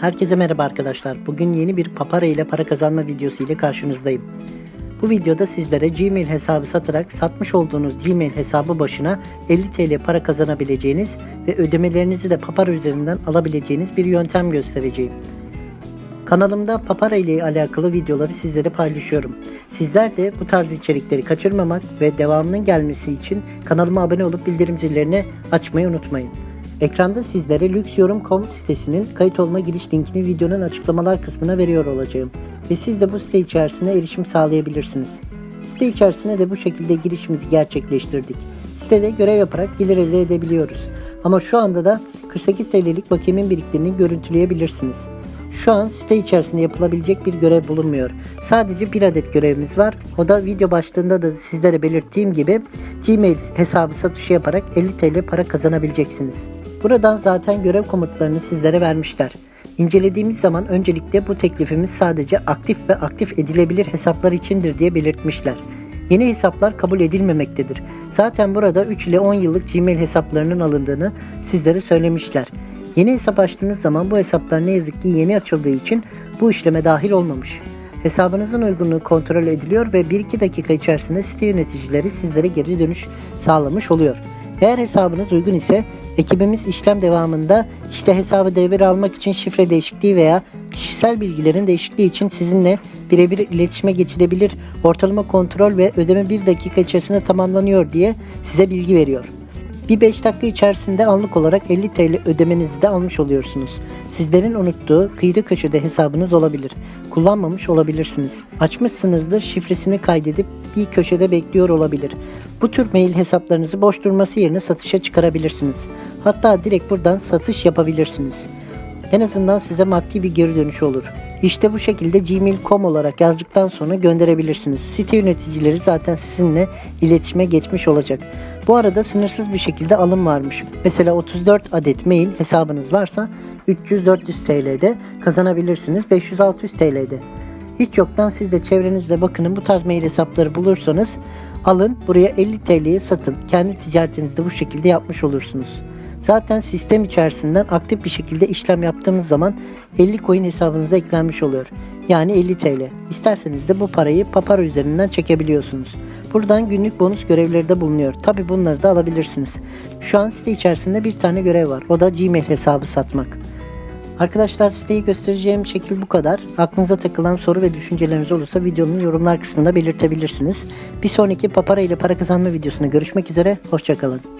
Herkese merhaba arkadaşlar. Bugün yeni bir papara ile para kazanma videosu ile karşınızdayım. Bu videoda sizlere Gmail hesabı satarak satmış olduğunuz Gmail hesabı başına 50 TL para kazanabileceğiniz ve ödemelerinizi de papara üzerinden alabileceğiniz bir yöntem göstereceğim. Kanalımda papara ile alakalı videoları sizlere paylaşıyorum. Sizler de bu tarz içerikleri kaçırmamak ve devamının gelmesi için kanalıma abone olup bildirim zillerini açmayı unutmayın. Ekranda sizlere lüksyorum.com sitesinin kayıt olma giriş linkini videonun açıklamalar kısmına veriyor olacağım. Ve siz de bu site içerisine erişim sağlayabilirsiniz. Site içerisine de bu şekilde girişimizi gerçekleştirdik. Sitede görev yaparak gelir elde edebiliyoruz. Ama şu anda da 48 TL'lik bakiyemin biriktiğini görüntüleyebilirsiniz. Şu an site içerisinde yapılabilecek bir görev bulunmuyor. Sadece bir adet görevimiz var. O da video başlığında da sizlere belirttiğim gibi Gmail hesabı satışı yaparak 50 TL para kazanabileceksiniz. Buradan zaten görev komutlarını sizlere vermişler. İncelediğimiz zaman öncelikle bu teklifimiz sadece aktif ve aktif edilebilir hesaplar içindir diye belirtmişler. Yeni hesaplar kabul edilmemektedir. Zaten burada 3 ile 10 yıllık Gmail hesaplarının alındığını sizlere söylemişler. Yeni hesap açtığınız zaman bu hesaplar ne yazık ki yeni açıldığı için bu işleme dahil olmamış. Hesabınızın uygunluğu kontrol ediliyor ve 1-2 dakika içerisinde site yöneticileri sizlere geri dönüş sağlamış oluyor. Eğer hesabınız uygun ise ekibimiz işlem devamında işte hesabı devre almak için şifre değişikliği veya kişisel bilgilerin değişikliği için sizinle birebir iletişime geçilebilir. Ortalama kontrol ve ödeme 1 dakika içerisinde tamamlanıyor diye size bilgi veriyor. Bir 5 dakika içerisinde anlık olarak 50 TL ödemenizi de almış oluyorsunuz. Sizlerin unuttuğu kıyıda köşede hesabınız olabilir. Kullanmamış olabilirsiniz. Açmışsınızdır şifresini kaydedip bir köşede bekliyor olabilir. Bu tür mail hesaplarınızı boş durması yerine satışa çıkarabilirsiniz. Hatta direkt buradan satış yapabilirsiniz. En azından size maddi bir geri dönüş olur. İşte bu şekilde gmail.com olarak yazdıktan sonra gönderebilirsiniz. Site yöneticileri zaten sizinle iletişime geçmiş olacak. Bu arada sınırsız bir şekilde alım varmış. Mesela 34 adet mail hesabınız varsa 300-400 TL'de kazanabilirsiniz 500-600 TL'de. Hiç yoktan siz de çevrenizde bakının bu tarz mail hesapları bulursanız alın buraya 50 TL'ye satın. Kendi ticaretinizde bu şekilde yapmış olursunuz. Zaten sistem içerisinden aktif bir şekilde işlem yaptığımız zaman 50 coin hesabınıza eklenmiş oluyor. Yani 50 TL. İsterseniz de bu parayı Papara üzerinden çekebiliyorsunuz. Buradan günlük bonus görevleri de bulunuyor. Tabi bunları da alabilirsiniz. Şu an site içerisinde bir tane görev var. O da Gmail hesabı satmak. Arkadaşlar siteyi göstereceğim şekil bu kadar. Aklınıza takılan soru ve düşünceleriniz olursa videonun yorumlar kısmında belirtebilirsiniz. Bir sonraki papara ile para kazanma videosunda görüşmek üzere. Hoşçakalın.